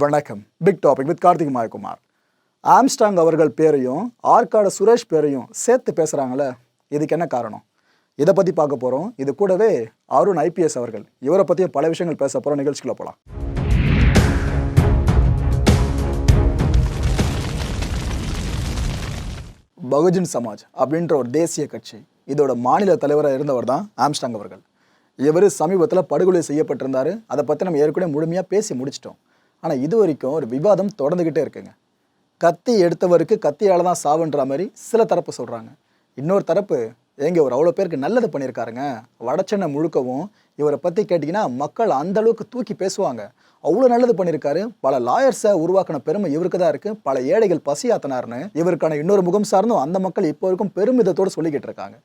வணக்கம். Big topic with Karthik Mayakumar. Armstrong அவர்கள் பேரையும் ஆற்காடு சுரேஷ் பேரையும் சேர்த்து பேசுகிறாங்களே இதுக்கு என்ன காரணம்? இதை பற்றி பார்க்க போகிறோம் இது கூடவே அருண் ஐபிஎஸ் அவர்கள் இவரை பற்றியும் பல விஷயங்கள் பேச போகிறோம் நிகழ்ச்சிக்குள்ள போகலாம் பகுஜன் சமாஜ் அப்படின்ற ஒரு தேசிய கட்சி இதோட மாநில தலைவராக இருந்தவர் தான் ஆம்ஸ்டாங் அவர்கள். இவர் சமீபத்தில் படுகொலை செய்யப்பட்டிருந்தார். அதை பற்றி நம்ம ஏற்கனவே முழுமையாக பேசி முடிச்சிட்டோம். ஆனால் இது வரைக்கும் ஒரு விவாதம் தொடர்ந்துக்கிட்டே இருக்குங்க. கத்தி எடுத்தவருக்கு கத்தியால் தான் சாவுன்ற மாதிரி சில தரப்பு சொல்கிறாங்க இன்னொரு தரப்பு எங்கே ஒரு அவ்வளோ பேருக்கு நல்லது பண்ணியிருக்காருங்க. வடச்சென்னை முழுக்கவும் இவரை பற்றி கேட்டிங்கன்னா மக்கள் அந்த அளவுக்கு தூக்கி பேசுவாங்க. அவ்வளோ நல்லது பண்ணியிருக்காரு. பல லாயர்ஸை உருவாக்கின பெருமை இவருக்கு தான் இருக்குது பல ஏழைகள் பசியாத்தினார்னு இவருக்கான இன்னொரு முகம் சார்ந்தும் அந்த மக்கள் இப்போ வரைக்கும் பெருமிதத்தோடு சொல்லிக்கிட்டு இருக்காங்க.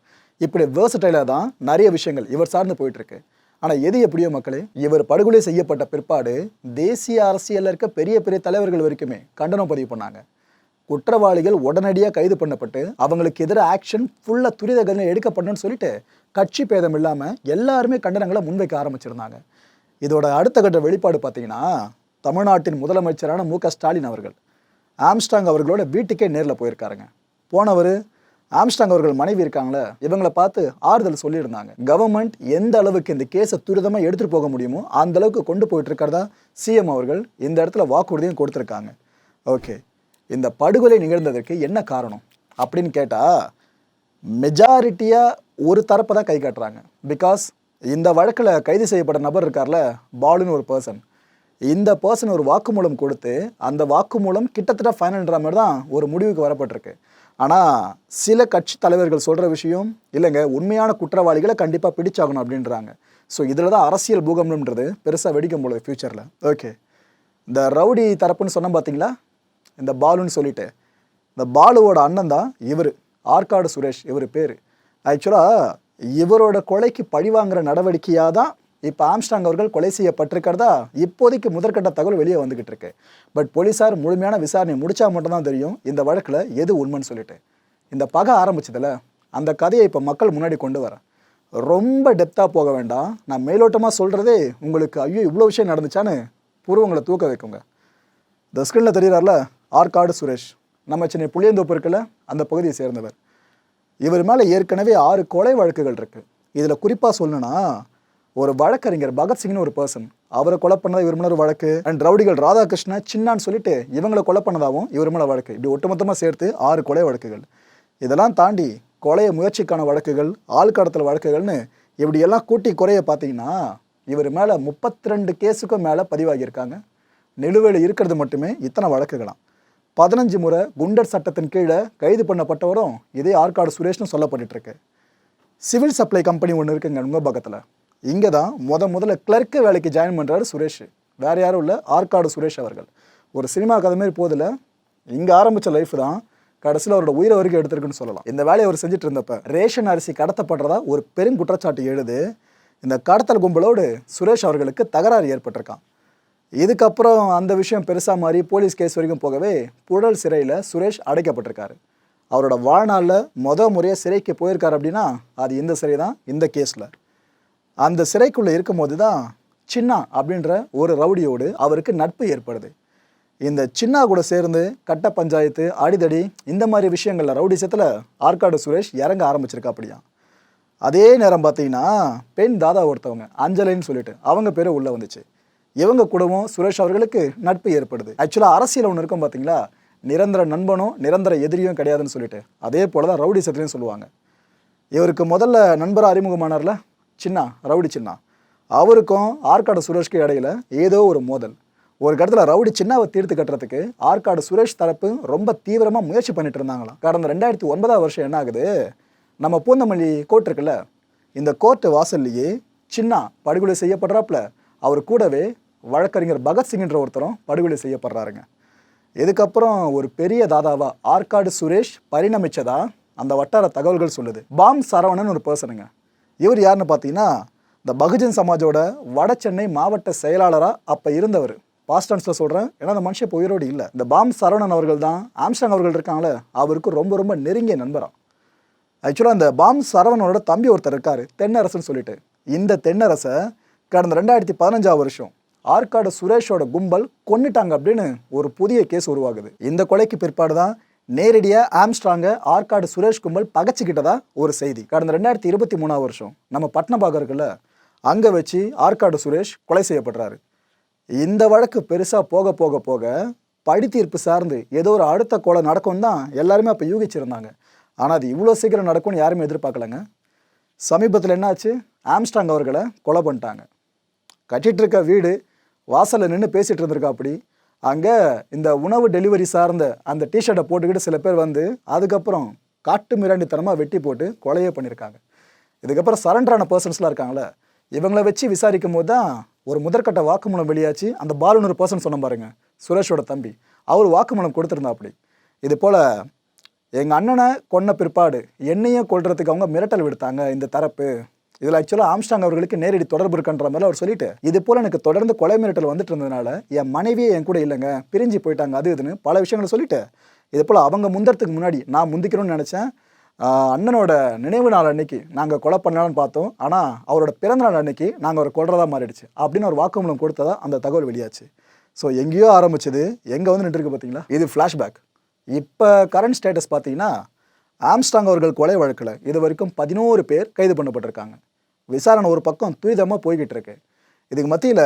இப்படி வேர்சடைலாக தான் நிறைய விஷயங்கள் இவர் சார்ந்து போயிட்டுருக்கு ஆனால் எது எப்படியோ மக்களே இவர் படுகொலை செய்யப்பட்ட பிற்பாடு தேசிய அரசியலில் இருக்க பெரிய பெரிய தலைவர்கள் வரைக்குமே கண்டனம் பதிவு பண்ணாங்க. குற்றவாளிகள் உடனடியாக கைது பண்ணப்பட்டு அவங்களுக்கு எதிராக ஆக்ஷன் ஃபுல்லாக துரித கதினை எடுக்கப்படணும்னு சொல்லிட்டு கட்சி பேதம் இல்லாமல் எல்லாருமே கண்டனங்களை முன்வைக்க ஆரம்பிச்சிருந்தாங்க. இதோட அடுத்த கட்ட வெளிப்பாடு பார்த்தீங்கன்னா தமிழ்நாட்டின் முதலமைச்சரான மு க ஸ்டாலின் அவர்கள். ஆம்ஸ்டாங் அவர்களோட வீட்டுக்கே நேரில் போயிருக்காருங்க. போனவர் ஆம்ஸ்டாங் அவர்கள் மனைவி இருக்காங்களே இவங்களை பார்த்து ஆறுதல் சொல்லியிருந்தாங்க. கவர்மெண்ட் எந்த அளவுக்கு இந்த கேஸை துரிதமாக எடுத்துகிட்டு போக முடியுமோ அந்த அளவுக்கு கொண்டு போயிட்டு இருக்கிறதா சிஎம் அவர்கள் இந்த இடத்துல வாக்குறுதியும் கொடுத்துருக்காங்க. ஓகே இந்த படுகொலை நிகழ்ந்ததற்கு என்ன காரணம் அப்படின்னு கேட்டால் மெஜாரிட்டியாக ஒரு தரப்பை தான் கை காட்டுறாங்க. பிகாஸ் இந்த வழக்கில் கைது செய்யப்பட்ட நபர் இருக்கார்ல பாலுன்னு ஒரு பர்சன் இந்த பர்சன் ஒரு வாக்குமூலம் கொடுத்து அந்த வாக்குமூலம் கிட்டத்தட்ட ஃபைனல்ன்ற மாதிரி தான் ஒரு முடிவுக்கு வரப்பட்டிருக்கு. ஆனால் சில கட்சி தலைவர்கள் சொல்கிற விஷயம் இல்லைங்க உண்மையான குற்றவாளிகளை கண்டிப்பாக பிடிச்சாகணும் அப்படின்றாங்க. ஸோ இதில் தான் அரசியல் பூகம்பம்ன்றது பெருசாக வெடிக்கும் போல ஃப்யூச்சரில் ஓகே இந்த ரவுடி தரப்புன்னு சொன்ன பார்த்தீங்களா இந்த பாலுன்னு சொல்லிட்டு. இந்த பாலுவோட அண்ணன் தான் இவர். ஆற்காடு சுரேஷ் இவர் பேர். ஆக்சுவலாக இவரோட கொலைக்கு பழிவாங்கிற நடவடிக்கையாக தான் இப்போ ஆம்ஸ்டாங் அவர்கள் கொலை செய்யப்பட்டிருக்கிறதா? இப்போதைக்கு முதற்கட்ட தகவல் வெளியே வந்துகிட்டு இருக்கு பட் போலீஸார் முழுமையான விசாரணை முடிச்சா மட்டும்தான் தெரியும். இந்த வழக்கில் எது உண்மைன்னு சொல்லிட்டு. இந்த பகை ஆரம்பிச்சதுல அந்த கதையை இப்போ மக்கள் முன்னாடி கொண்டு வரேன் ரொம்ப டெப்த்தாக போக வேண்டாம். நான் மேலோட்டமாக சொல்கிறதே உங்களுக்கு ஐயோ இவ்வளோ விஷயம் நடந்துச்சான்னு பூர்வங்களை தூக்க வைக்குங்க. இந்த ஸ்க்ரீனில் தெரிகிறார்ல ஆற்காடு சுரேஷ். நம்ம சென்னை புளியந்தோப்பு இருக்குல்ல அந்த பகுதியை சேர்ந்தவர். இவர் மேலே ஏற்கனவே ஆறு கொலை வழக்குகள் இருக்குது இதில் குறிப்பாக சொல்லணும்னா ஒரு வழக்கறிஞர் பகத்சிங்னு ஒரு பர்சன் அவரை கொலை பண்ணதா இவர் மேலே ஒரு வழக்கு. அண்ட் ரவுடிகள் ராதாகிருஷ்ண சின்னான்னு சொல்லிட்டு இவங்களை கொலை பண்ணதாகவும் இவர் மேலே வழக்கு. இப்படி ஒட்டுமொத்தமாக சேர்த்து ஆறு கொலை வழக்குகள். இதெல்லாம் தாண்டி கொலைய முயற்சிக்கான வழக்குகள் ஆள்கடத்தல் வழக்குகள்னு இப்படியெல்லாம் கூட்டி குறைய பார்த்தீங்கன்னா இவர் மேலே முப்பத்தி ரெண்டு கேஸுக்கும் மேலே பதிவாகியிருக்காங்க. நிலுவையில் இருக்கிறது மட்டுமே இத்தனை வழக்குகளாம். பதினஞ்சு முறை குண்டர் சட்டத்தின் கீழே கைது பண்ணப்பட்டவரும் இதே ஆற்காடு சுரேஷ்னு சொல்லப்பட்டுருக்கு சிவில் சப்ளை கம்பெனி ஒன்று இருக்குங்க உங்கள் பக்கத்தில் இங்கே தான் முத முதல்ல கிளர்க்கு வேலைக்கு ஜாயின் பண்ணுறாரு சுரேஷ். வேறு யாரும் இல்லை ஆற்காடு சுரேஷ் அவர்கள். ஒரு சினிமா கதை மாதிரி போதில் இங்கே ஆரம்பித்த லைஃப் தான் கடைசியில் அவரோட உயிரை வரைக்கும் எடுத்திருக்குன்னு சொல்லலாம். இந்த வேலையை அவர் செஞ்சுட்டு இருந்தப்ப ரேஷன் அரிசி கடத்தப்படுறதா ஒரு பெரும் குற்றச்சாட்டு எழுது. இந்த கடத்தல் கும்பலோடு சுரேஷ் அவர்களுக்கு தகராறு ஏற்பட்டிருக்கான். இதுக்கப்புறம் அந்த விஷயம் பெருசாக மாறி போலீஸ் கேஸ் வரைக்கும் போகவே புழல் சிறையில் சுரேஷ் அடைக்கப்பட்டிருக்காரு. அவரோட வாழ்நாளில் மொதல் முறையாக சிறைக்கு போயிருக்காரு அப்படின்னா அது இந்த சிறை தான் இந்த கேஸில் அந்த சிறைக்குள்ளே இருக்கும்போது தான் சின்னா அப்படின்ற ஒரு ரவுடியோடு அவருக்கு நட்பு ஏற்படுது. இந்த சின்னா கூட சேர்ந்து கட்ட பஞ்சாயத்து அடிதடி இந்த மாதிரி விஷயங்களில் ரவுடிசத்தில் ஆற்காடு சுரேஷ் இறங்க ஆரம்பிச்சிருக்கா அப்படியா அதே நேரம் பார்த்தீங்கன்னா பெண் தாதா ஒருத்தவங்க அஞ்சலின்னு சொல்லிட்டு அவங்க பேர் உள்ளே வந்துச்சு. இவங்க கூடவும் சுரேஷ் அவர்களுக்கு நட்பு ஏற்படுது. ஆக்சுவலாக அரசியல் ஒன்று இருக்கும் பார்த்தீங்களா? நிரந்தர நண்பனும் நிரந்தர எதிரியும் கிடையாதுன்னு சொல்லிட்டு அதே போல தான் ரவுடி சத்திலையும் சொல்லுவாங்க. இவருக்கு முதல்ல நண்பராக அறிமுகமானார்ல? சின்னா ரவுடி சின்னா. அவருக்கும் ஆற்காடு சுரேஷ்க்கு இடையில ஏதோ ஒரு மோதல். ஒரு இடத்துல ரவுடி சின்னாவை தீர்த்து கட்டுறதுக்கு ஆற்காடு சுரேஷ் தரப்பு ரொம்ப தீவிரமாக முயற்சி பண்ணிட்டு இருந்தாங்களாம். கடந்த ரெண்டாயிரத்தி ஒன்பதாம் வருஷம் என்ன ஆகுது? நம்ம பூந்தமல்லி கோர்ட் இருக்குல்ல? இந்த கோர்ட்டு வாசல்லையே சின்னா படுகொலை செய்யப்படுறாப்புல. அவர் கூடவே வழக்கறிஞர் பகத்சிங்ன்ற ஒருத்தரும் படுகொலை செய்யப்படுறாருங்க. இதுக்கப்புறம் ஒரு பெரிய தாதாவா ஆற்காடு சுரேஷ் பரிணமிச்சதா? அந்த வட்டார தகவல்கள் சொல்லுது. பாம் சரவணன் ஒரு பர்சனுங்க இவர் யாருன்னு பார்த்தீங்கன்னா இந்த பகுஜன் சமாஜோட வட சென்னை மாவட்ட செயலாளராக அப்போ இருந்தவர். பாஸ்டன்ஸில் சொல்கிறேன் ஏன்னா அந்த மனுஷன் இப்போ உயிரோடு இல்லை. இந்த பாம் சரவணன் அவர்கள் தான் ஆம்ஸ்டாங் அவர்கள் இருக்காங்களே அவருக்கு ரொம்ப ரொம்ப நெருங்கிய நண்பராக ஆக்சுவலாக அந்த பாம் சரவணனோட தம்பி ஒருத்தர் இருக்கார் தென்னரசுன்னு சொல்லிட்டு. இந்த தென்னரசை கடந்த ரெண்டாயிரத்தி பதினஞ்சாவது வருஷம் ஆற்காடு சுரேஷோட கும்பல் கொன்னுட்டாங்க அப்படின்னு ஒரு புதிய கேஸ் உருவாகுது. இந்த கொலைக்கு பிற்பாடு தான் நேரடியாக ஆம்ஸ்ட்ராங்கை ஆற்காடு சுரேஷ் கும்பல் பகச்சிக்கிட்டதா ஒரு செய்தி. கடந்த ரெண்டாயிரத்தி இருபத்தி மூணாவது வருஷம். நம்ம பட்னபாகம் இருக்குல்ல அங்கே வச்சு ஆற்காடு சுரேஷ் கொலை செய்யப்படுறாரு. இந்த வழக்கு பெருசாக போக போக போக படித்தீர்ப்பு சார்ந்து ஏதோ ஒரு அடுத்த கொலை நடக்கும் தான் எல்லாருமே அப்போ யூகிச்சிருந்தாங்க. ஆனால் அது இவ்வளோ சீக்கிரம் நடக்கும்னு யாருமே எதிர்பார்க்கலங்க. சமீபத்தில் என்னாச்சு? ஆம்ஸ்டாங் அவர்களை கொலை பண்ணிட்டாங்க. கட்டிட்டு இருக்க வீடு வாசலில் நின்று பேசிகிட்டு இருந்திருக்கா அப்படி அங்கே இந்த உணவு டெலிவரி சார்ந்த அந்த டிஷர்ட்டை போட்டுக்கிட்டு சில பேர் வந்து அதுக்கப்புறம் காட்டு மிராண்டித்தனமாக வெட்டி போட்டு கொலையே பண்ணியிருக்காங்க இதுக்கப்புறம் சரண்டரான பர்சன்ஸ்லாம் இருக்காங்களே இவங்களை வச்சு விசாரிக்கும் போது தான் ஒரு முதற்கட்ட வாக்குமூலம் வெளியாச்சு. அந்த பாலுநூறு பர்சன் சொன்ன பாருங்க சுரேஷோட தம்பி. அவர் வாக்குமூலம் கொடுத்துருந்தா அப்படி இது போல் எங்கள் அண்ணனை கொன்ன பிற்பாடு என்னையும் கொள்றதுக்கு அவங்க மிரட்டல் விடுத்தாங்க இந்த தரப்பு. இதில் ஆக்சுவலாக ஆம்ஸ்டாங் அவர்களுக்கு நேரடி தொடர்பு இருக்குன்ற மாதிரி அவர் சொல்லிட்டு இது போல் எனக்கு தொடர்ந்து கொலை மிரட்டல் வந்துட்டு இருந்ததுனால என் மனைவியே என் கூட இல்லைங்க பிரிஞ்சு போயிட்டாங்க அது இதுன்னு பல விஷயங்களை சொல்லிட்டு இது போல் அவங்க முந்தறதுக்கு முன்னாடி நான் முந்திக்கணும்னு நினச்சேன். அண்ணனோட நினைவு நாள் அன்னைக்கு நாங்கள் கொலை பண்ணலான்னு பார்த்தோம். ஆனால் அவரோட பிறந்த நாள் அன்னைக்கு நாங்கள் ஒரு கொள்றதா மாறிடுச்சு அப்படின்னு ஒரு வாக்குமூலம் கொடுத்ததா அந்த தகவல் வெளியாச்சு. ஸோ எங்கேயோ ஆரம்பிச்சது எங்கே வந்து நின்றுருக்கு பார்த்தீங்களா? இது ஃப்ளாஷ்பேக் இப்போ கரண்ட் ஸ்டேட்டஸ் பார்த்தீங்கன்னா ஆம்ஸ்டாங் அவர்கள் கொலை வழக்கில் இது வரைக்கும் பதினோரு பேர் கைது பண்ணப்பட்டிருக்காங்க. விசாரணை ஒரு பக்கம் துரிதமாக போய்கிட்டு இருக்கு. இதுக்கு மத்தியில்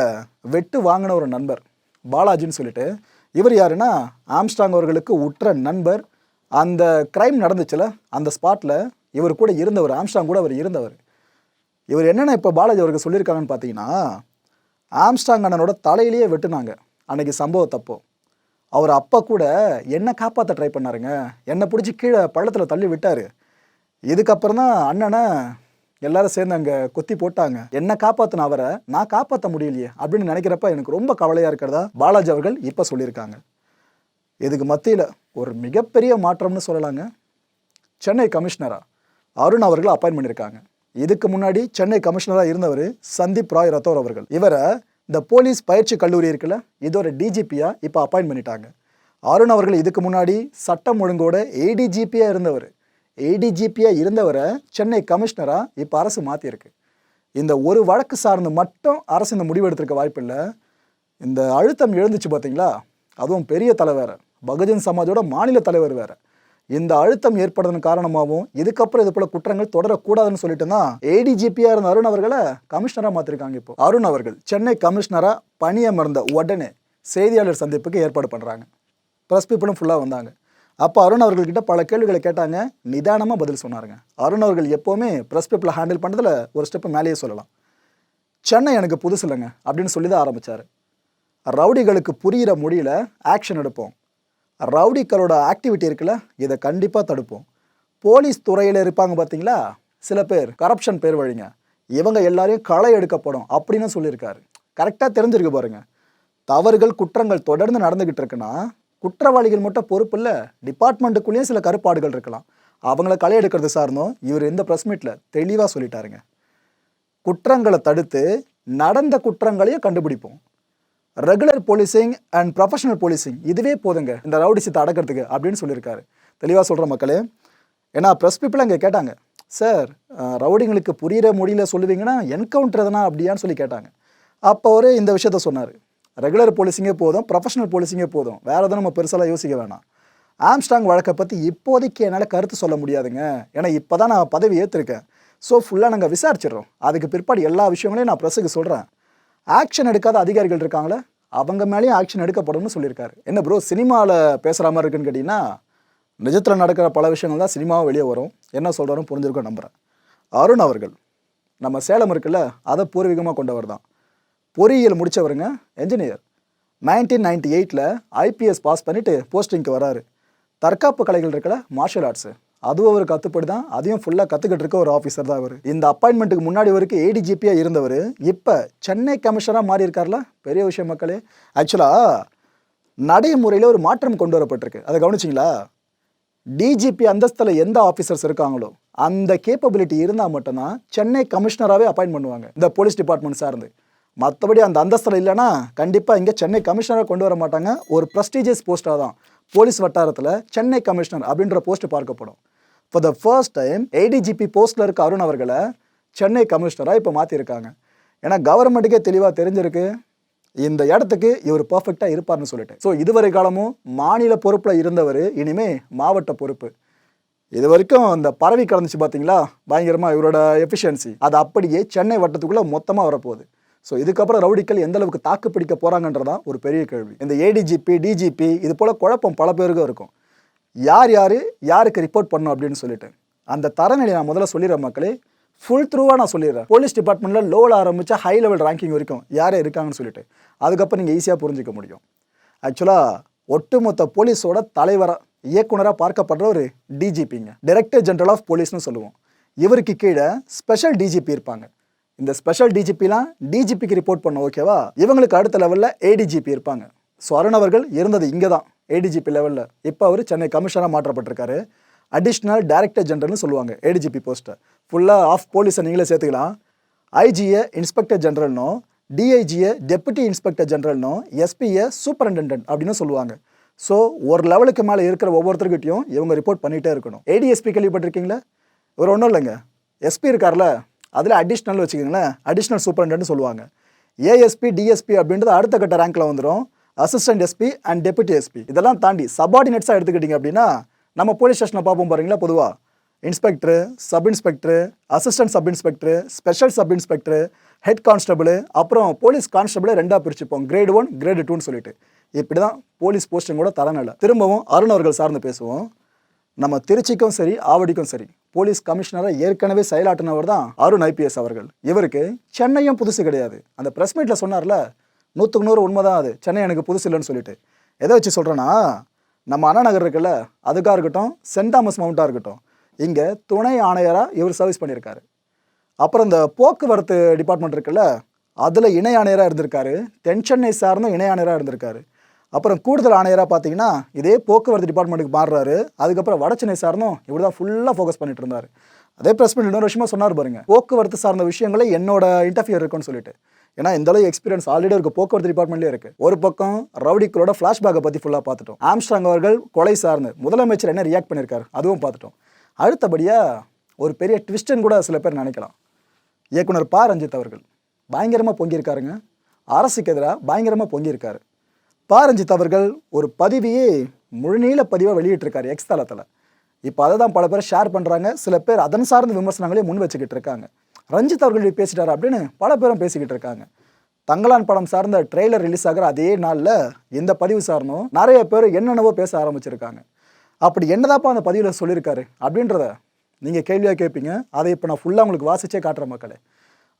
வெட்டு வாங்கின ஒரு நண்பர் பாலாஜின்னு சொல்லிட்டு இவர் யாருன்னா ஆம்ஸ்டாங் அவர்களுக்கு உற்ற நண்பர். அந்த கிரைம் நடந்துச்சுல அந்த ஸ்பாட்டில் இவர் கூட இருந்தவர் ஆம்ஸ்டாங் கூட அவர் இருந்தவர். இவர் என்னென்ன இப்போ பாலாஜி அவருக்கு சொல்லியிருக்காங்கன்னு பார்த்தீங்கன்னா ஆம்ஸ்டாங் அண்ணனோட தலையிலேயே வெட்டுனாங்க. அன்னைக்கு சம்பவத்தப்போ அவர் அப்பா கூட என்னை காப்பாற்ற ட்ரை பண்ணாருங்க. என்னை பிடிச்சி கீழே பள்ளத்தில் தள்ளி விட்டார். இதுக்கப்புறம் தான் அண்ணனை எல்லாரும் சேர்ந்து அங்கே கொத்தி போட்டாங்க. என்னை காப்பாற்றின அவரை நான் காப்பாற்ற முடியலையே அப்படின்னு நினைக்கிறப்ப எனக்கு ரொம்ப கவலையாக இருக்கிறதா பாலாஜி அவர்கள் இப்போ சொல்லியிருக்காங்க. இதுக்கு மத்தியில் ஒரு மிகப்பெரிய மாற்றம்னு சொல்லலாங்க. சென்னை கமிஷனராக அருண் அவர்கள் அப்பாயின் பண்ணியிருக்காங்க. இதுக்கு முன்னாடி சென்னை கமிஷனராக இருந்தவர் சந்தீப் ராய் ரத்தோர் அவர்கள். இவரை இந்த போலீஸ் பயிற்சி கல்லூரி இருக்குல்ல இதோட டிஜிபியாக இப்போ அப்பாயின் பண்ணிட்டாங்க. அருண் அவர்கள் இதுக்கு முன்னாடி சட்டம் ஒழுங்கோட ஏடிஜிபியாக இருந்தவர். ஏடிஜிபியாக இருந்தவரை சென்னை கமிஷனராக இப்போ அரசு மாற்றியிருக்கு இந்த ஒரு வழக்கு சார்ந்து மட்டும் அரசு இந்த முடிவு எடுத்திருக்க வாய்ப்பில்லை இந்த அழுத்தம் எழுந்துச்சு பார்த்தீங்களா அதுவும் பெரிய தலைவர் பகுஜன் சமாஜோட மாநில தலைவர் வேறு. இந்த அழுத்தம் ஏற்படுறதன் காரணமாகவும் இதுக்கப்புறம் இது போல குற்றங்கள் தொடரக்கூடாதுன்னு சொல்லிட்டு தான் ஏடிஜிபியா இருந்த அருண் அவர்களை கமிஷனராக மாற்றிருக்காங்க இப்போ. அருண் அவர்கள் சென்னை கமிஷனராக பணியமர்ந்த உடனே செய்தியாளர் சந்திப்புக்கு ஏற்பாடு பண்ணுறாங்க ப்ரெஸ் பீப்புளும் ஃபுல்லாக வந்தாங்க. அப்போ அருண் அவர்கள்கிட்ட பல கேள்விகளை கேட்டாங்க. நிதானமாக பதில் சொன்னாருங்க. அருண் அவர்கள் எப்போவுமே ப்ரெஸ் பேப்பில் ஹேண்டில் பண்ணுறதுல ஒரு ஸ்டெப்பு மேலேயே சொல்லலாம். சென்னை எனக்கு புதுசு இல்லைங்க அப்படின்னு சொல்லி தான் ஆரம்பித்தார் ரவுடிகளுக்கு புரிகிற மொழியில் ஆக்ஷன் எடுப்போம். ரவுடிக்களோட ஆக்டிவிட்டி இருக்குல்ல இதை கண்டிப்பாக தடுப்போம். போலீஸ் துறையில் இருப்பாங்க பார்த்தீங்களா சில பேர் கரப்ஷன் பேர் வழிங்க. இவங்க எல்லாரையும் களை எடுக்கப்படும் அப்படின்னு சொல்லியிருக்காரு. கரெக்டாக தெரிஞ்சிருக்கு பாருங்கள் தவறுகள் குற்றங்கள் தொடர்ந்து நடந்துக்கிட்டு இருக்குன்னா குற்றவாளிகள் மட்டும் பொறுப்பு இல்லை டிபார்ட்மெண்ட்டுக்குள்ளேயும் சில கருப்பாடுகள் இருக்கலாம். அவங்கள களை எடுக்கிறது சார்ந்தும் இவர் இந்த ப்ரெஸ் மீட்டில் தெளிவாக சொல்லிட்டாருங்க. குற்றங்களை தடுத்து நடந்த குற்றங்களையும் கண்டுபிடிப்போம். Regular policing and professional policing இதுவே போதுங்க. இந்த ரவுடிசத்தை அடக்கிறதுக்கு அப்படின்னு சொல்லியிருக்காரு. தெளிவாக சொல்கிற மக்களே ஏன்னா ப்ரெஸ் பீப்புள் அங்கே கேட்டாங்க சார் ரவுடிங்களுக்கு புரிகிற மொழியில் சொல்லுவீங்கன்னா என்கவுண்டர் எதனா அப்படியான்னு சொல்லி கேட்டாங்க. அப்போ அவரு இந்த விஷயத்த சொன்னார். ரெகுலர் போலீஸிங்கே போதும் ப்ரொஃபஷனல் போலீஸிங்கே போதும். வேறு எதுவும் நம்ம பெருசாலாம் யோசிக்க வேணாம். ஆம்ஸ்டாங் வழக்கை பற்றி இப்போதைக்கு என்னால் கருத்து சொல்ல முடியாதுங்க. ஏன்னா இப்போ தான் நான் பதவி ஏற்றிருக்கேன் ஸோ ஃபுல்லாக நாங்கள் விசாரிச்சிடுறோம். அதுக்கு பிற்பாடு எல்லா விஷயங்களையும் நான் ப்ரெஸ்ஸுக்கு சொல்கிறேன் ஆக்ஷன் எடுக்காத அதிகாரிகள் இருக்காங்களே அவங்க மேலேயும் ஆக்ஷன் எடுக்கப்படும்னு சொல்லியிருக்காரு. என்ன ப்ரோ சினிமாவில் பேசுகிற மாதிரி இருக்குன்னு கேட்டிங்கன்னா நிஜத்தில் நடக்கிற பல விஷயங்கள் தான் சினிமாவும் வெளியே வரும். என்ன சொல்கிறாரும் புரிஞ்சிருக்கோம் நம்புகிறேன் அருண் அவர்கள் நம்ம சேலம் இருக்குல்ல அதை பூர்வீகமாக கொண்டவர் தான். பொறியியல் முடித்தவருங்க என்ஜினியர் நைன்டீன் நைன்டி எயிட்டில் ஐபிஎஸ் பாஸ் பண்ணிவிட்டு போஸ்டிங்க்கு வராரு. தற்காப்பு கலைகள் இருக்கல மார்ஷியல் ஆர்ட்ஸு அதுவும் அவர் கற்றுப்படி தான் அதையும் ஃபுல்லாக கற்றுக்கிட்டு இருக்க ஒரு ஆஃபீஸர் தான் அவர். இந்த அப்பாயின்மெண்ட்டுக்கு முன்னாடி வரைக்கும் ஏடிஜிபியாக இருந்தவர். இப்போ சென்னை கமிஷனராக மாறி இருக்கார்ல பெரிய விஷயம் மக்களே. ஆக்சுவலாக நடைமுறையில் ஒரு மாற்றம் கொண்டு வரப்பட்டிருக்கு. அதை கவனிச்சிங்களா? டிஜிபி அந்தஸ்தில் எந்த ஆஃபீஸர்ஸ் இருக்காங்களோ அந்த கேப்பபிலிட்டி இருந்தால் மட்டும்தான் சென்னை கமிஷனராகவே அப்பாயின்ட் பண்ணுவாங்க இந்த போலீஸ் டிபார்ட்மெண்ட் சார்ந்து. மற்றபடி அந்த அந்தஸ்தில் இல்லைன்னா கண்டிப்பாக இங்கே சென்னை கமிஷனராக கொண்டு வர மாட்டாங்க. ஒரு ப்ரெஸ்டீஜியஸ் போஸ்ட்டாக தான் போலீஸ் வட்டாரத்தில் சென்னை கமிஷனர் அப்படின்ற போஸ்ட் பார்க்கப்படும். For the first time ADGP போஸ்ட்டில் இருக்க அருண் அவர்களை சென்னை கமிஷனராக இப்போ மாற்றிருக்காங்க ஏன்னா கவர்மெண்ட்டுக்கே தெளிவாக தெரிஞ்சிருக்கு. இந்த இடத்துக்கு இவர் பர்ஃபெக்டாக இருப்பார்னு சொல்லிட்டு. ஸோ இதுவரை காலமும் மாநில பொறுப்பில் இருந்தவர் இனிமே மாவட்ட பொறுப்பு. இது வரைக்கும் அந்த பறவை கலந்துச்சு பார்த்தீங்களா பயங்கரமாக இவரோட எஃபிஷியன்சி அது அப்படியே சென்னை வட்டத்துக்குள்ளே மொத்தமாக வரப்போகுது. ஸோ இதுக்கப்புறம் ரவுடிகள் எந்த அளவுக்கு தாக்கு பிடிக்க போகிறாங்கன்றதான் ஒரு பெரிய கேள்வி. இந்த ஏடிஜிபி டிஜிபி இது போல் குழப்பம் பல பேருக்கும் இருக்கும். யார் யார் யாருக்கு ரிப்போர்ட் பண்ணணும் அப்படின்னு சொல்லிட்டு. அந்த தரநிலை நான் முதல்ல சொல்லிடுறேன் மக்களே. ஃபுல் த்ரூவாக நான் சொல்லிடுறேன். போலீஸ் டிபார்ட்மெண்ட்டில் லோவில் ஆரம்பிச்சா ஹை லெவல் ரேங்கிங் வரைக்கும் யார் இருக்காங்கன்னு சொல்லிட்டு. அதுக்கப்புறம் நீங்கள் ஈஸியாக புரிஞ்சிக்க முடியும். ஆக்சுவலாக ஒட்டுமொத்த போலீஸோட தலைவராக இயக்குனராக பார்க்கப்படுற ஒரு டிஜிபிங்க டைரக்டர் ஜென்ரல் ஆஃப் போலீஸ்னு சொல்லுவோம். இவருக்கு கீழே ஸ்பெஷல் டிஜிபி இருப்பாங்க. இந்த ஸ்பெஷல் டிஜிபிலாம் டிஜிபிக்கு ரிப்போர்ட் பண்ண ஓகேவா இவங்களுக்கு அடுத்த லெவலில் ஏடிஜிபி இருப்பாங்க. ஸோ அருண் அவர்கள் இருந்தது இங்கே தான் ஏடிஜிபி லெவலில் இப்போ அவர் சென்னை கமிஷனராக மாற்றப்பட்டிருக்காரு. அடிஷ்னல் டைரக்டர் ஜெனரல்னு சொல்லுவாங்க ஏடிஜிபி போஸ்ட்டை ஃபுல்லாக ஆஃப் போலீஸை நீங்களே சேர்த்துக்கலாம். ஐஜியை இன்ஸ்பெக்டர் ஜென்ரல்னும் டிஐஜியை டெப்புட்டி இன்ஸ்பெக்டர் ஜெனரல்னோ எஸ்பியை சூப்பரண்டென்டென்ட் அப்படின்னு சொல்லுவாங்க. ஸோ ஒரு லெவலுக்கு மேலே இருக்கிற ஒவ்வொருத்தர்கிட்டையும் இவங்க ரிப்போர்ட் பண்ணிகிட்டே இருக்கணும். ஏடிஎஸ்பி கேள்விப்பட்டிருக்கீங்களா? இவர் ஒன்றும் இல்லைங்க. எஸ்பி இருக்கார்ல? அதில் அடிஷ்னல் வச்சுக்கோங்களேன் அடிஷ்னல் சூப்பரண்டன்ட் சொல்லுவாங்க. ஏஎஸ்பி டிஎஸ்பி அப்படின்றது அடுத்த கட்ட ரேங்க்கில் வந்துடும் assistant SP and deputy SP இதெல்லாம் தாண்டி சபார்டினேட்ஸாக எடுத்துக்கிட்டிங்க அப்படின்னா நம்ம போலீஸ் ஸ்டேஷனை பார்ப்போம் பாருங்களா பொதுவாக inspector sub inspector assistant sub inspector special sub inspector head constable அப்புறம் போலீஸ் கான்ஸ்டபிளை ரெண்டாக பிரிச்சுப்போம். கிரேட் ஒன் கிரேட் டூன்னு சொல்லிட்டு. இப்படி தான் போலீஸ் போஸ்டிங் கூட தரநிலை. திரும்பவும் அருண் அவர்கள் சார்ந்து பேசுவோம். நம்ம திருச்சிக்கும் சரி ஆவடிக்கும் சரி போலீஸ் கமிஷனரை ஏற்கனவே செயலாற்றினவர் தான் அருண் ஐபிஎஸ் அவர்கள். இவருக்கு சென்னையும் புதுசு கிடையாது. அந்த ப்ரெஸ் மீட்டில் சொன்னார்ல நூற்றுக்கு நூறு உண்மை தான் அது. சென்னை எனக்கு புதுசு இல்லைன்னு சொல்லிட்டு. எதை வச்சு சொல்கிறேன்னா நம்ம அண்ணா நகர் இருக்குல்ல அதுக்காக இருக்கட்டும் சென்ட் தாமஸ் மவுண்ட்டாக இருக்கட்டும் இங்கே துணை ஆணையராக இவர் சர்வீஸ் பண்ணியிருக்காரு. அப்புறம் இந்த போக்குவரத்து டிபார்ட்மெண்ட் இருக்குல்ல அதில் இணை ஆணையராக இருந்திருக்காரு தென் சென்னை சார்ந்த இணை ஆணையராக இருந்திருக்காரு. அப்புறம் கூடுதல் ஆணையராக பார்த்தீங்கன்னா இதே போக்குவரத்து டிபார்ட்மெண்ட்டுக்கு மாறுறாரு. அதுக்கப்புறம் வடச்சென்னை சார்ந்தும் இப்படி தான் ஃபுல்லாக ஃபோக்கஸ் பண்ணிட்டு இருந்தார். அதே ப்ரெஸ் மீட் இன்னொரு விஷயமா சொன்னார் பாருங்க. போக்குவரத்து சார்ந்த விஷயங்களே என்னோட இன்டர்ஃபியர் இருக்குன்னு சொல்லிட்டு. ஏன்னா இந்த அளவு எக்ஸ்பீரியன்ஸ் ஆல்ரெடி இருக்கு. போக்குவரத்து டிபார்ட்மெண்ட்லேயே இருக்கு. ஒரு பக்கம் ரவுடிக்களோட ஃப்ளாஷ்பேக்கை பற்றி ஃபுல்லாக பார்த்துட்டோம். ஆம்ஸ்ட்ராங் அவர்கள் கொலை சார்ந்து முதலமைச்சர் என்ன ரியாக்ட் பண்ணியிருக்காரு அதுவும் பார்த்துட்டோம். அடுத்தபடியாக ஒரு பெரிய ட்விஸ்டன் கூட சில பேர் நினைக்கலாம். இயக்குனர் ப. ரஞ்சித் அவர்கள் பயங்கரமாக பொங்கியிருக்காருங்க. அரசுக்கு எதிராக பயங்கரமாக பொங்கியிருக்காரு. பாரஞ்சித் ரஞ்சித் அவர்கள் ஒரு பதிவையே முழுநீள பதிவாக வெளியிட்டிருக்காரு எக்ஸ் தளத்தில். இப்போ அதை தான் பல பேர் ஷேர் பண்ணுறாங்க சில பேர் அதன் சார்ந்த விமர்சனங்களே முன் வச்சுக்கிட்டு இருக்காங்க. ரஞ்சித் அவர்கள் பேசிட்டார் அப்படின்னு பல பேரும் பேசிக்கிட்டு இருக்காங்க. தங்கலான் படம் சார்ந்த ட்ரெய்லர் ரிலீஸ் ஆகிற அதே நாளில் எந்த பதிவு சார்ந்தும் நிறைய பேர் என்னென்னவோ பேச ஆரம்பிச்சிருக்காங்க. அப்படி என்னதாப்பா அந்த பதிவில் சொல்லியிருக்காரு அப்படின்றத நீங்கள் கேள்வியாக கேட்பீங்க அதை இப்போ நான் ஃபுல்லாக உங்களுக்கு வாசிச்சே காட்டுற மக்களே.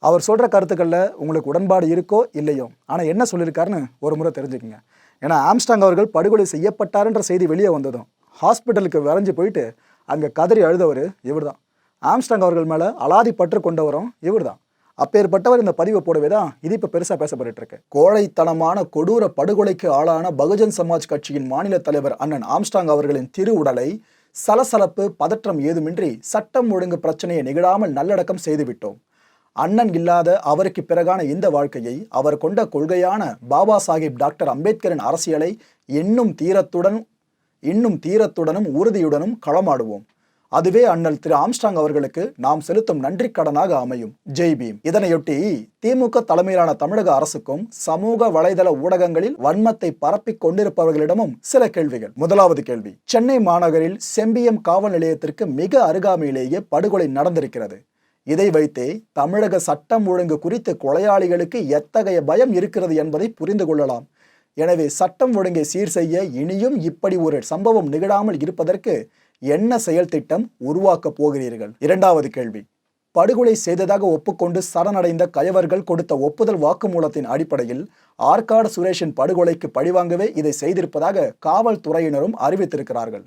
அவர் சொல்கிற கருத்துக்களில் உங்களுக்கு உடன்பாடு இருக்கோ இல்லையோ? ஆனால் என்ன சொல்லியிருக்காருன்னு ஒரு முறை தெரிஞ்சுக்கங்க. ஏன்னா ஆம்ஸ்டாங் அவர்கள் படுகொலை செய்யப்பட்டாருன்ற செய்தி வெளியே வந்ததும் ஹாஸ்பிட்டலுக்கு வரைஞ்சி போயிட்டு அங்கே கதறி அழுதவர் இவர் தான் ஆம்ஸ்டாங் அவர்கள் மேலே அலாதி பற்று கொண்டவரும் இவர் தான் அப்பேற்பட்டவர் இந்த பதிவை போடவே தான் இது இப்போ பெருசாக பேசப்பட்டு இருக்கு. கோழைத்தனமான கொடூர படுகொலைக்கு ஆளான பகுஜன் சமாஜ் கட்சியின் மாநில தலைவர் அண்ணன் ஆம்ஸ்டாங் அவர்களின் திரு உடலை சலசலப்பு பதற்றம் ஏதுமின்றி சட்டம் ஒழுங்கு பிரச்சனையை நிகழாமல் நல்லடக்கம் செய்துவிட்டோம். அண்ணன் இல்லாத அவருக்கு பிறகான இந்த வாழ்க்கையை அவர் கொண்ட கொள்கையான பாபா சாஹிப் டாக்டர் அம்பேத்கரின் அரசியலை இன்னும் தீரத்துடன் இன்னும் தீரத்துடனும் உறுதியுடனும் களமாடுவோம். அதுவே அண்ணல் திரு ஆம்ஸ்டாங் அவர்களுக்கு நாம் செலுத்தும் நன்றி கடனாக அமையும். ஜெய் பீம். இதனையொட்டி திமுக தலைமையிலான தமிழக அரசுக்கும் சமூக வலைதள ஊடகங்களில் வன்மத்தை பரப்பிக் கொண்டிருப்பவர்களிடமும் சில கேள்விகள். முதலாவது கேள்வி. சென்னை மாநகரில் செம்பியம் காவல் நிலையத்திற்கு மிக அருகாமையிலேயே படுகொலை நடந்திருக்கிறது. இதை வைத்தே தமிழக சட்டம் ஒழுங்கு குறித்து கொலையாளிகளுக்கு எத்தகைய பயம் இருக்கிறது என்பதை புரிந்து கொள்ளலாம். எனவே சட்டம் ஒழுங்கை சீர் செய்ய இனியும் இப்படி ஒரு சம்பவம் நிகழாமல் இருப்பதற்கு என்ன செயல் திட்டம் உருவாக்கப் போகிறீர்கள்? இரண்டாவது கேள்வி. படுகொலை செய்ததாக ஒப்புக்கொண்டு சரணடைந்த கயவர்கள் கொடுத்த ஒப்புதல் வாக்குமூலத்தின் அடிப்படையில் ஆற்காடு சுரேஷின் படுகொலைக்கு பழிவாங்கவே இதை செய்திருப்பதாக காவல்துறையினரும் அறிவித்திருக்கிறார்கள்.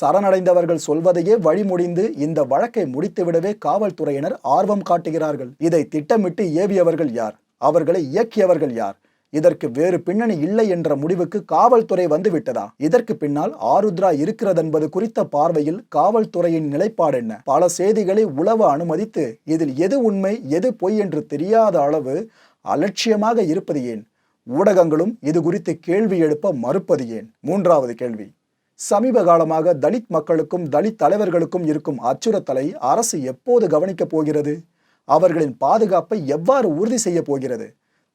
சரணடைந்தவர்கள் சொல்வதையே வழிமுடிந்து இந்த வழக்கை முடித்துவிடவே காவல்துறையினர் ஆர்வம் காட்டுகிறார்கள். இதை திட்டமிட்டு ஏவியவர்கள் யார்? அவர்களை இயக்கியவர்கள் யார்? இதற்கு வேறு பின்னணி இல்லை என்ற முடிவுக்கு காவல்துறை வந்துவிட்டதா? இதற்கு பின்னால் ஆருத்ரா இருக்கிறதென்பது குறித்த பார்வையில் காவல்துறையின் நிலைப்பாடு என்ன? பல செய்திகளை உளவ அனுமதித்து இதில் எது உண்மை எது பொய் என்று தெரியாத அளவு அலட்சியமாக இருப்பது ஏன்? ஊடகங்களும் இது குறித்து கேள்வி எழுப்ப மறுப்பது ஏன்? மூன்றாவது கேள்வி. சமீப காலமாக தலித் மக்களுக்கும் தலித் தலைவர்களுக்கும் இருக்கும் அச்சுறுத்தலை அரசு எப்போது கவனிக்கப் போகிறது? அவர்களின் பாதுகாப்பை எவ்வாறு உறுதி செய்ய போகிறது?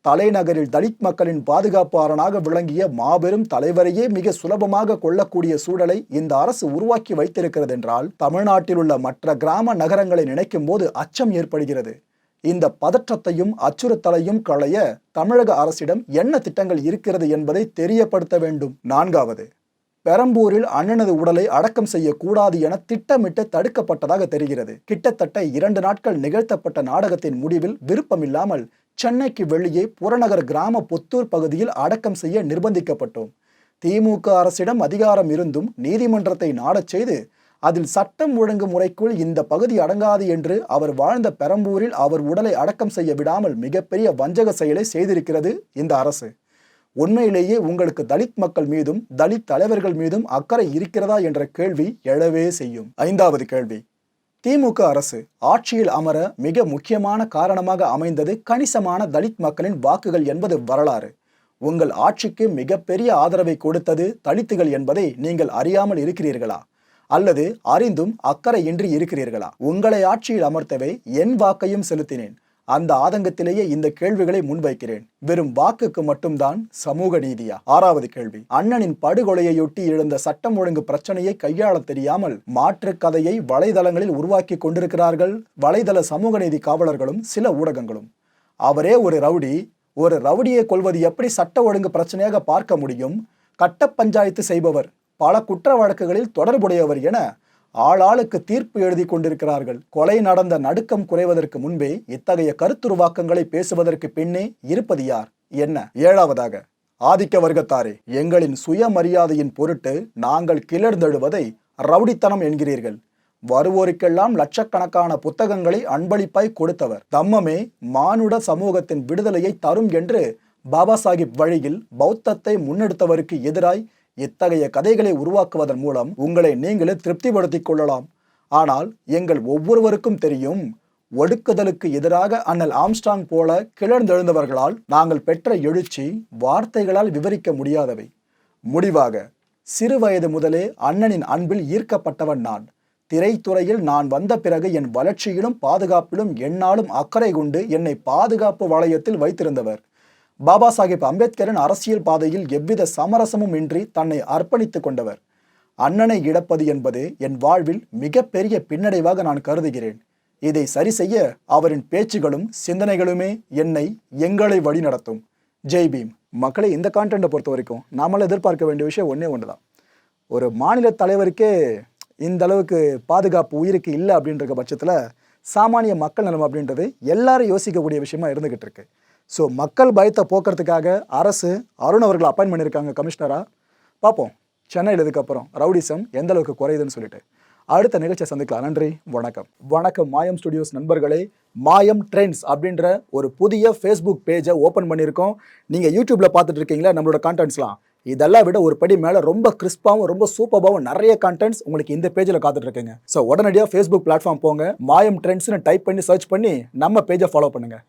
தலைநகரில் தலித் மக்களின் பாதுகாப்பு அரணாக விளங்கிய மாபெரும் தலைவரையே மிக சுலபமாக கொள்ளக்கூடிய சூழலை இந்த அரசு உருவாக்கி வைத்திருக்கிறது என்றால் தமிழ்நாட்டில் உள்ள மற்ற கிராம நகரங்களை நினைக்கும் போது அச்சம் ஏற்படுகிறது. இந்த பதற்றத்தையும் அச்சுறுத்தலையும் களைய தமிழக அரசிடம் என்ன திட்டங்கள் இருக்கிறது என்பதை தெரியப்படுத்த வேண்டும். நான்காவது பெரம்பூரில் அண்ணனது உடலை அடக்கம் செய்யக்கூடாது என திட்டமிட்டு தடுக்கப்பட்டதாக தெரிகிறது. கிட்டத்தட்ட இரண்டு நாட்கள் நிகழ்த்தப்பட்ட நாடகத்தின் முடிவில் விருப்பமில்லாமல் சென்னைக்கு வெளியே புறநகர் கிராம புத்தூர் பகுதியில் அடக்கம் செய்ய நிர்பந்திக்கப்பட்டோம். திமுக அரசிடம் அதிகாரம் இருந்தும் நீதிமன்றத்தை நாடச் செய்து அதில் சட்டம் ஒழுங்கு முறைக்குள் இந்த பகுதி அடங்காது என்று அவர் வாழ்ந்த பெரம்பூரில் அவர் உடலை அடக்கம் செய்ய விடாமல் மிகப்பெரிய வஞ்சக செயலை செய்திருக்கிறது இந்த அரசு. உண்மையிலேயே உங்களுக்கு தலித் மக்கள் மீதும் தலித் தலைவர்கள் மீதும் அக்கறை இருக்கிறதா என்ற கேள்வி எழவே செய்யும். ஐந்தாவது கேள்வி. திமுக அரசு ஆட்சியில் அமர மிக முக்கியமான காரணமாக அமைந்தது கணிசமான தலித் மக்களின் வாக்குகள் என்பது வரலாறு. உங்கள் ஆட்சிக்கு மிகப்பெரிய ஆதரவை கொடுத்தது தலித்துகள் என்பதை நீங்கள் அறியாமல் இருக்கிறீர்களா? அல்லது அறிந்தும் அக்கறையின்றி இருக்கிறீர்களா? உங்களை ஆட்சியில் அமர்த்தவே என் வாக்கையும் செலுத்தினேன். அந்த ஆதங்கத்திலேயே இந்த கேள்விகளை முன்வைக்கிறேன். வெறும் வாக்குக்கு மட்டும்தான் சமூக நீதியா? ஆறாவது கேள்வி. அண்ணனின் படுகொலையொட்டி எழுந்த சட்டம் ஒழுங்கு பிரச்சனையை கையாள தெரியாமல் மாற்று கதையை வலைதளங்களில் உருவாக்கி கொண்டிருக்கிறார்கள் வலைதள சமூக நீதி காவலர்களும் சில ஊடகங்களும். அவரே ஒரு ரவுடி. ஒரு ரவுடியை கொள்வது எப்படி சட்ட ஒழுங்கு பிரச்சனையாக பார்க்க முடியும்? கட்ட பஞ்சாயத்து செய்பவர். பல குற்ற வழக்குகளில் தொடர்புடையவர் என ஆளாளுக்கு தீர்ப்பு எழுதி கொண்டிருக்கிறார்கள். கொலை நடந்த நடுக்கம் குறைவதற்கு முன்பே இத்தகைய கருத்துருவாக்கங்களை பேசுவதற்கு பின்னே இருப்பது யார்? என்ன? ஏழாவதாக ஆதிக்க வர்க்கத்தாரே எங்களின் சுயமரியாதையின் பொருட்டு நாங்கள் கிளர்ந்தெழுவதை ரவுடித்தனம் என்கிறீர்கள். வருவோருக்கெல்லாம் லட்சக்கணக்கான புத்தகங்களை அன்பளிப்பாய் கொடுத்தவர். தம்மமே மானுட சமூகத்தின் விடுதலையை தரும் என்று பாபா சாஹிப் வழியில் பௌத்தத்தை முன்னெடுத்தவருக்கு எதிராய் இத்தகைய கதைகளை உருவாக்குவதன் மூலம் உங்களை நீங்களே திருப்திப்படுத்திக் கொள்ளலாம். ஆனால் எங்கள் ஒவ்வொருவருக்கும் தெரியும் ஒடுக்குதலுக்கு எதிராக அண்ணல் ஆம்ஸ்டாங் போல கிளர்ந்தெழுந்தவர்களால் நாங்கள் பெற்ற எழுச்சி வார்த்தைகளால் விவரிக்க முடியாதவை. முடிவாக சிறு வயது முதலே அண்ணனின் அன்பில் ஈர்க்கப்பட்டவன் நான். திரைத்துறையில் நான் வந்த பிறகு என் வளர்ச்சியிலும் பாதுகாப்பிலும் என்னாலும் அக்கறை கொண்டு என்னை பாதுகாப்பு வளையத்தில் வைத்திருந்தவர். பாபா சாஹிப் அம்பேத்கரின் அரசியல் பாதையில் எவ்வித சமரசமும் இன்றி தன்னை அர்ப்பணித்துக் கொண்டவர். அண்ணனை இழப்பது என்பது என் வாழ்வில் மிகப்பெரிய பின்னடைவாக நான் கருதுகிறேன். இதை சரி செய்ய அவரின் பேச்சுகளும் சிந்தனைகளுமே என்னை எங்களை வழிநடத்தும் ஜெய் பீம். மக்களை இந்த கான்டென்ட்டை பொறுத்த வரைக்கும் நாமளும் எதிர்பார்க்க வேண்டிய விஷயம் ஒன்றே ஒன்று தான் ஒரு மாநில தலைவருக்கே இந்த அளவுக்கு பாதுகாப்பு உயிருக்கு இல்லை அப்படின்ற பட்சத்தில் சாமானிய மக்கள் நலம் அப்படின்றது எல்லாரும் யோசிக்கக்கூடிய விஷயமா இருந்துகிட்டு இருக்கு. ஸோ மக்கள் பயத்தை போக்குறதுக்காக அரசு அருண் அவர்களை அப்பாயின் பண்ணியிருக்காங்க கமிஷனராக பார்ப்போம். சென்னையில் இதுக்கப்புறம் ரவுடிசம் எந்த அளவுக்கு குறையுதுன்னு சொல்லிட்டு. அடுத்த நிகழ்ச்சியை சந்திக்கலாம். நன்றி வணக்கம். வணக்கம் மாயம் ஸ்டுடியோஸ் நண்பர்களே. மாயம் ட்ரெண்ட்ஸ் அப்படின்ற ஒரு புதிய ஃபேஸ்புக் பேஜை ஓப்பன் பண்ணியிருக்கோம். நீங்கள் யூடியூப்பில் பார்த்துட்டு இருக்கீங்களா? நம்மளோட கான்டென்ட்ஸ்லாம் இதெல்லாம் விட ஒரு படி மேலே ரொம்ப கிறிஸ்பாகவும் ரொம்ப சூப்பராகவும் நிறைய கான்டென்ட்ஸ் உங்களுக்கு இந்த பேஜில் காத்துட்டு இருக்குங்க. ஸோ உடனடியாக ஃபேஸ்புக் பிளாட்ஃபார்ம் போங்க. மாயம் ட்ரெண்ட்ஸ்னு டைப் பண்ணி சர்ச் பண்ணி நம்ம பேஜை ஃபாலோ பண்ணுங்கள்